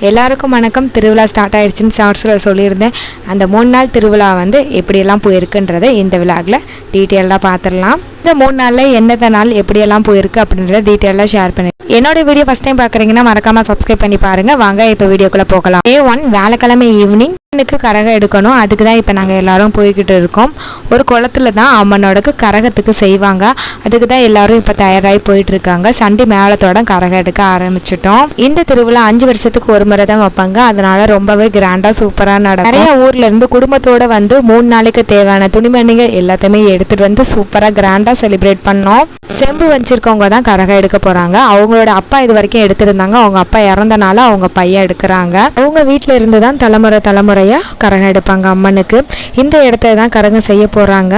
எல்லாருக்கும் வணக்கம். திருவிழா ஸ்டார்ட் ஆயிடுச்சுன்னு ஷார்ட்ஸில் சொல்லியிருந்தேன். அந்த மூணு நாள் திருவிழா வந்து எப்படியெல்லாம் போயிருக்குன்றதை இந்த விழாவில் டீட்டெயிலாக பார்த்துடலாம். அடுத்த மூணு நாளில் எந்தெந்த நாள் எப்படியெல்லாம் போயிருக்கு அப்படின்றத டீட்டெயிலாக ஷேர் பண்ணி என்னோட வீடியோ ஃபஸ்ட் டைம் பார்க்குறீங்கன்னா மறக்காமல் சப்ஸ்கிரைப் பண்ணி பாருங்கள் வாங்க இப்போ வீடியோக்குள்ளே போகலாம். டே ஒன் வியாழக்கிழமை ஈவினிங் அம்மனுக்கு கரகம் எடுக்கணும். அதுக்கு தான் இப்போ நாங்கள் எல்லாரும் போய்கிட்டு இருக்கோம். ஒரு குளத்துல தான் அம்மனோடக்கு கரகத்துக்கு செய்வாங்க. அதுக்கு தான் எல்லாரும் இப்போ தயாராகி போயிட்டு இருக்காங்க சண்டி மேளத்தோட கரகம் எடுக்க ஆரம்பிச்சிட்டோம். இந்த திருவிழா அஞ்சு வருஷத்துக்கு ஒரு முறை தான் வைப்பாங்க. அதனால ரொம்பவே கிராண்டாக சூப்பராக நடக்கும். நிறைய ஊர்ல இருந்து குடும்பத்தோட வந்து மூணு நாளைக்கு தேவையான துணிமணிகள் எல்லாத்தையுமே எடுத்துட்டு வந்து சூப்பராக கிராண்டாக செலிப்ரேட் பண்ணோம். செம்பு வச்சிருக்கவங்க தான் கரகம் எடுக்க போறாங்க. அவங்களோட அப்பா இது வரைக்கும் எடுத்திருந்தாங்க. அவங்க அப்பா இறந்தனால அவங்க பையன் எடுக்கிறாங்க. அவங்க வீட்டில் இருந்து தான் தலைமுறை தலைமுறையா கரகம் எடுப்பாங்க அம்மனுக்கு. இந்த இடத்துல தான் கரகம் செய்ய போறாங்க.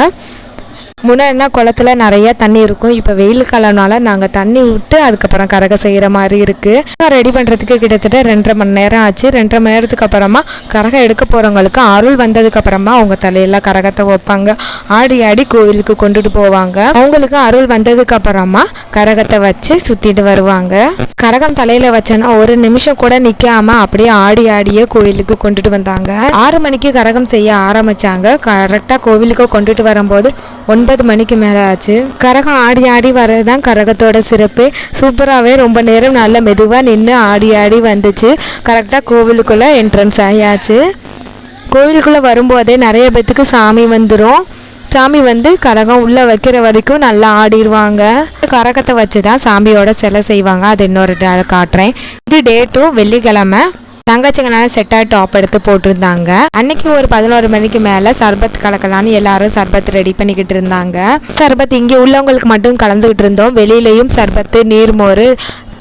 முன்னாடினா குளத்துல நிறைய தண்ணி இருக்கும். இப்போ வெயில் காலம்னால நாங்கள் தண்ணி விட்டு அதுக்கப்புறம் கரகம் செய்கிற மாதிரி இருக்குது ரெடி பண்ணுறதுக்கு கிட்டத்தட்ட ரெண்டரை மணி நேரம் ஆச்சு. ரெண்டரை மணி நேரத்துக்கு அப்புறமா கரகம் எடுக்க போகிறவங்களுக்கு அருள் வந்ததுக்கு அப்புறமா அவங்க தலையெல்லாம் கரகத்தை வைப்பாங்க. ஆடி ஆடி கோவிலுக்கு கொண்டுட்டு போவாங்க. அவங்களுக்கு அருள் வந்ததுக்கு அப்புறமா கரகத்தை வச்சு சுற்றிட்டு வருவாங்க. கரகம் தலையில வச்சோன்னா ஒரு நிமிஷம் கூட நிற்காம அப்படியே ஆடி ஆடியே கோவிலுக்கு கொண்டுட்டு வந்தாங்க. ஆறு மணிக்கு கரகம் செய்ய ஆரம்பிச்சாங்க. கரெக்டாக கோவிலுக்கு கொண்டுட்டு வரும்போது ஒன்பது மணிக்கு மேலே ஆச்சு கரகம் ஆடி ஆடி வர்றது தான் கரகத்தோட சிறப்பு. சூப்பராகவே ரொம்ப நேரம் நல்ல மெதுவாக நின்று ஆடி ஆடி வந்துச்சு. கரெக்டாக கோவிலுக்குள்ளே என்ட்ரன்ஸ் ஆகியாச்சு கோவிலுக்குள்ளே வரும்போதே நிறைய பேத்துக்கு சாமி வந்துடும் சாமி வந்து கரகம் உள்ளே வைக்கிற வரைக்கும் நல்லா ஆடிடுவாங்க. கரகத்தை வச்சு தான் சாமியோட சிலை செய்வாங்க. அது இன்னொரு காட்டுறேன். இது டே டூ வெள்ளிக்கிழமை. தங்கச்சிங்கனால செட்டாக டாப் எடுத்து போட்டிருந்தாங்க. அன்னைக்கு ஒரு பதினோரு மணிக்கு மேலே சர்பத் கலக்கலான்னு எல்லாரும் சர்பத் ரெடி பண்ணிக்கிட்டு இருந்தாங்க. சர்பத் இங்கே உள்ளவங்களுக்கு மட்டும் கலந்துக்கிட்டு இருந்தோம். வெளியிலையும் சர்பத்து நீர்மோர்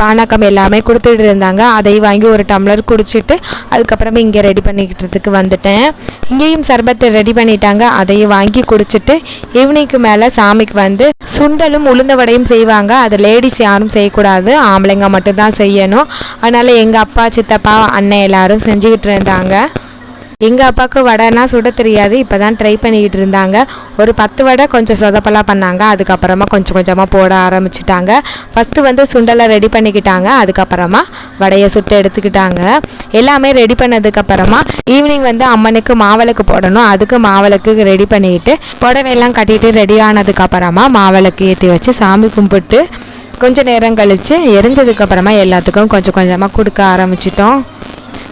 பானகம் எல்லாமே கொடுத்துட்டு இருந்தாங்க. அதை வாங்கி ஒரு டம்ளர் குடிச்சிட்டு அதுக்கப்புறமே இங்கே ரெடி பண்ணிக்கிட்டதுக்கு வந்துட்டேன். இங்கேயும் சர்பத்தை ரெடி பண்ணிட்டாங்க. அதையும் வாங்கி குடிச்சிட்டு ஈவினிங்க்கு மேலே சாமிக்கு வந்து சுண்டலும் உளுந்த வடையும் செய்வாங்க. அது லேடிஸ் யாரும் செய்யக்கூடாது. ஆம்பளைங்க மட்டும்தான் செய்யணும். அதனால் எங்கள் அப்பா சித்தப்பா அண்ணன் எல்லாரும் செஞ்சுக்கிட்டு இருந்தாங்க. எங்கள் அப்பாவுக்கு வடைனா சுட தெரியாது இப்போ தான் ட்ரை பண்ணிக்கிட்டு இருந்தாங்க. ஒரு பத்து வடை கொஞ்சம் சொதப்பலாக பண்ணாங்க அதுக்கப்புறமா கொஞ்சம் கொஞ்சமாக போட ஆரம்பிச்சிட்டாங்க. ஃபஸ்ட்டு வந்து சுண்டலை ரெடி பண்ணிக்கிட்டாங்க அதுக்கப்புறமா வடையை சுட்டு எடுத்துக்கிட்டாங்க. எல்லாமே ரெடி பண்ணதுக்கப்புறமா ஈவினிங் வந்து அம்மனுக்கு மாவிளக்கு போடணும் அதுக்கு மாவிளக்கு ரெடி பண்ணிக்கிட்டு புடவையெல்லாம் கட்டிட்டு ரெடி ஆனதுக்கப்புறமா மாவிளக்கு ஏற்றி வச்சு சாமி கும்பிட்டு கொஞ்சம் நேரம் கழித்து எரிஞ்சதுக்கப்புறமா எல்லாத்துக்கும் கொஞ்சம் கொஞ்சமாக கொடுக்க ஆரம்பிச்சிட்டோம்.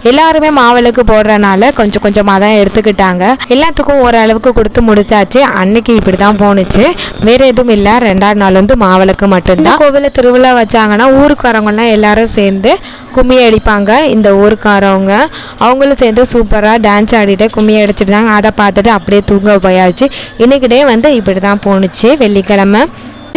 எல்லாருமே மாவிளக்கு போடுறனால கொஞ்சம் கொஞ்சமாக தான் எடுத்துக்கிட்டாங்க. எல்லாத்துக்கும் ஓரளவுக்கு கொடுத்து முடிச்சாச்சு. அன்னைக்கு இப்படி தான் போணுச்சு. வேற எதுவும் இல்லை. ரெண்டாவது நாள் வந்து மாவிளக்கு மட்டும்தான். கோவிலில் திருவிழா வச்சாங்கன்னா ஊருக்காரங்கலாம் எல்லாரும் சேர்ந்து கும்மி அடிப்பாங்க. இந்த ஊருக்காரவங்க அவங்களும் சேர்ந்து சூப்பராக டான்ஸ் ஆடிட்டு கும்மி அடிச்சிட்டு அதை பார்த்துட்டு அப்படியே தூங்க போயாச்சு. இன்னைக்கு டே வந்து இப்படி தான் போணுச்சு. வெள்ளிக்கிழமை.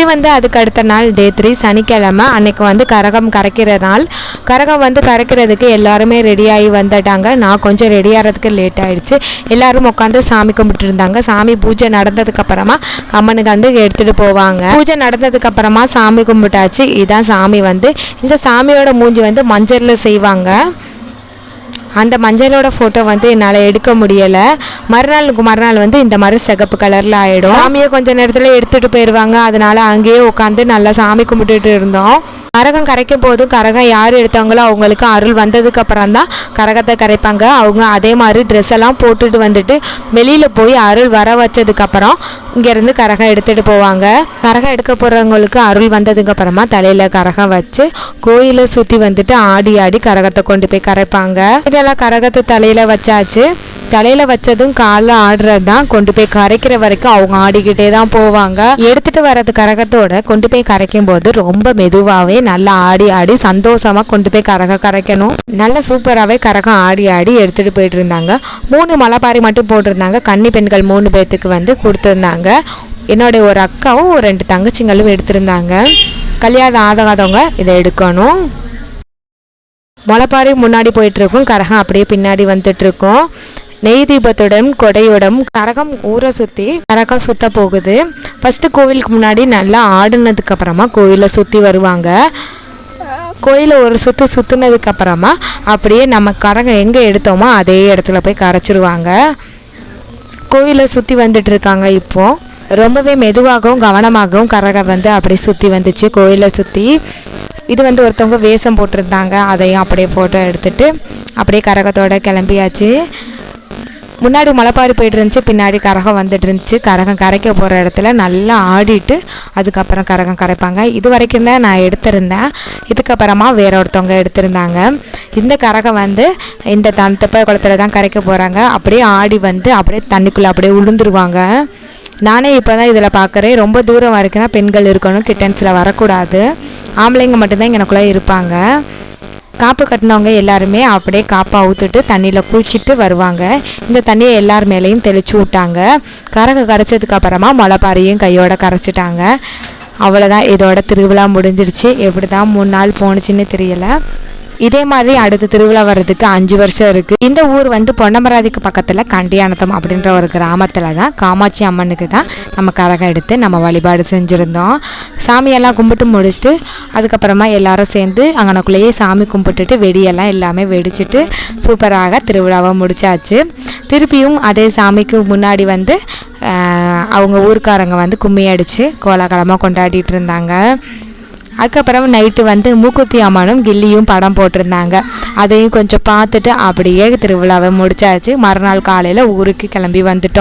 இது வந்து அதுக்கு அடுத்த நாள் டே த்ரீ சனிக்கிழமை அன்னைக்கு வந்து கரகம் கரைக்கிற நாள். கரகம் வந்து கரைக்கிறதுக்கு எல்லாருமே ரெடியாகி வந்துட்டாங்க. நான் கொஞ்சம் ரெடி ஆகிறதுக்கு லேட் ஆகிடுச்சு எல்லாரும் உட்காந்து சாமி கும்பிட்டு இருந்தாங்க சாமி பூஜை நடந்ததுக்கப்புறமா அம்மனுக்கு வந்து எடுத்துகிட்டு போவாங்க. பூஜை நடந்ததுக்கப்புறமா சாமி கும்பிட்டாச்சு. இதுதான் சாமி வந்து இந்த சாமியோட மூஞ்சி வந்து மஞ்சளில் செய்வாங்க. அந்த மஞ்சளோட ஃபோட்டோ வந்து என்னால் எடுக்க முடியலை. மறுநாளுக்கு மறுநாள் வந்து இந்த மாதிரி சிகப்பு கலரில் ஆகிடும் சாமியை கொஞ்ச நேரத்தில் எடுத்துகிட்டு போயிடுவாங்க அதனால் அங்கேயே உட்காந்து நல்லா சாமி கும்பிட்டுட்டு இருந்தோம். கரகம் கரைக்கும் போது கரகம் யார் எடுத்தாங்களோ அவங்களுக்கு அருள் வந்ததுக்கு அப்புறம் தான் கரகத்தை கரைப்பாங்க. அவங்க அதே மாதிரி ட்ரெஸ் எல்லாம் போட்டுட்டு வந்துட்டு வெளியில் போய் அருள் வர வச்சதுக்கப்புறம் இங்கேருந்து கரகம் எடுத்துகிட்டு போவாங்க. கரகம் எடுக்க போகிறவங்களுக்கு அருள் வந்ததுக்கு அப்புறமா தலையில் கரகம் வச்சு கோயிலை சுற்றி வந்துட்டு ஆடி ஆடி கரகத்தை கொண்டு போய் கரைப்பாங்க. இதெல்லாம் கரகத்தை தலையில் வச்சாச்சு. தலையில வச்சதும் காலில் ஆடுறது தான் கொண்டு போய் கரைக்கிற வரைக்கும் அவங்க ஆடிக்கிட்டே தான் போவாங்க. எடுத்துட்டு வர்றது கரகத்தோட கொண்டு போய் கரைக்கும் போது ரொம்ப மெதுவாகவே நல்லா ஆடி ஆடி சந்தோஷமா கொண்டு போய் கரக கரைக்கணும். நல்ல சூப்பராகவே கரகம் ஆடி ஆடி எடுத்துட்டு போயிட்டு இருந்தாங்க மூணு மலைப்பாரி மட்டும் போட்டிருந்தாங்க. கன்னி பெண்கள் மூணு பேர்த்துக்கு வந்து கொடுத்துருந்தாங்க. என்னுடைய ஒரு அக்காவும் ஒரு ரெண்டு தங்கச்சிங்களும் எடுத்திருந்தாங்க. கல்யாணம் ஆகாதவங்க இதை எடுக்கணும். முளைப்பாரி முன்னாடி போயிட்டு இருக்கும் கரகம் அப்படியே பின்னாடி வந்துட்டு நெய் தீபத்துடன் கொடையுடன் கரகம் ஊரை சுற்றி கரகம் சுத்த போகுது. ஃபஸ்ட்டு கோவிலுக்கு முன்னாடி நல்லா ஆடினதுக்கப்புறமா கோவிலை சுற்றி வருவாங்க. கோயிலை ஒரு சுற்று சுற்றுனதுக்கு அப்புறமா அப்படியே நம்ம கரகம் எங்கே எடுத்தோமோ அதே இடத்துல போய் கரைச்சிருவாங்க. கோவிலை சுற்றி வந்துட்டு இருக்காங்க இப்போது ரொம்பவே மெதுவாகவும் கவனமாகவும் கரகம் வந்து அப்படியே சுற்றி வந்துச்சு கோயிலை சுற்றி இது வந்து ஒருத்தவங்க வேஷம் போட்டிருந்தாங்க. அதையும் அப்படியே ஃபோட்டோ எடுத்துட்டு அப்படியே கரகத்தோடு கிளம்பியாச்சு. முன்னாடி முளைப்பாரி போயிட்டு இருந்துச்சு பின்னாடி கரகம் வந்துட்டு இருந்துச்சு கரகம் கரைக்க போகிற இடத்துல நல்லா ஆடிட்டு அதுக்கப்புறம் கரகம் கரைப்பாங்க. இது வரைக்கும் தான் நான் எடுத்திருந்தேன். இதுக்கப்புறமா வேற ஒருத்தவங்க எடுத்திருந்தாங்க. இந்த கரகம் வந்து இந்த தந்தப்ப குளத்துல தான் கரைக்க போகிறாங்க அப்படியே ஆடி வந்து அப்படியே தண்ணிக்குள்ளே அப்படியே உளுந்துருவாங்க. நானே இப்போ தான் இதில் பார்க்குறேன் ரொம்ப தூரம் வரைக்கும் தான் பெண்கள் இருக்கணும். கிட்டன்ஸில் வரக்கூடாது. ஆம்பளைங்க மட்டும்தான் இங்கனக்குள்ளே இருப்பாங்க. காப்பு கட்டினவங்க எல்லாருமே அப்படியே காப்பை அவுத்துட்டு தண்ணியில் குளிச்சுட்டு வருவாங்க. இந்த தண்ணியை எல்லார் மேலேயும் தெளிச்சு விட்டாங்க. கரகை கரைச்சதுக்கு அப்புறமா முளைப்பாரியும் கையோட கரைச்சிட்டாங்க. அவ்வளோதான் இதோட திருவிழா முடிஞ்சிருச்சு. எப்படி தான் மூணு நாள் போணுச்சுன்னு தெரியலை. இதே மாதிரி அடுத்த திருவிழா வர்றதுக்கு அஞ்சு வருஷம் இருக்கு. இந்த ஊர் வந்து பொன்னமராதிக்கு பக்கத்தில் கண்டியானத்தம் அப்படின்ற ஒரு கிராமத்தில் தான் காமாட்சி அம்மனுக்கு தான் நம்ம கரகம் எடுத்து நம்ம வழிபாடு செஞ்சுருந்தோம். சாமியெல்லாம் கும்பிட்டு முடிச்சுட்டு அதுக்கப்புறமா எல்லாரும் சேர்ந்து அங்கனக்குள்ளேயே சாமி கும்பிட்டுட்டு வெடியெல்லாம் எல்லாமே வெடிச்சிட்டு சூப்பராக திருவிழாவை முடிச்சாச்சு. திருப்பியும் அதே சாமிக்கு முன்னாடி வந்து அவங்க ஊருக்காரங்க வந்து கும்மி அடித்து கோலாகலமாக கொண்டாடிட்டு இருந்தாங்க. அதுக்கப்புறம் நைட்டு வந்து மூக்குத்தி அம்மனும் கில்லியும் படம் போட்டிருந்தாங்க. அதையும் கொஞ்சம் பார்த்துட்டு அப்படியே திருவிழாவை முடிச்சாச்சு. மறுநாள் காலையில் ஊருக்கு கிளம்பி வந்துட்டோம்.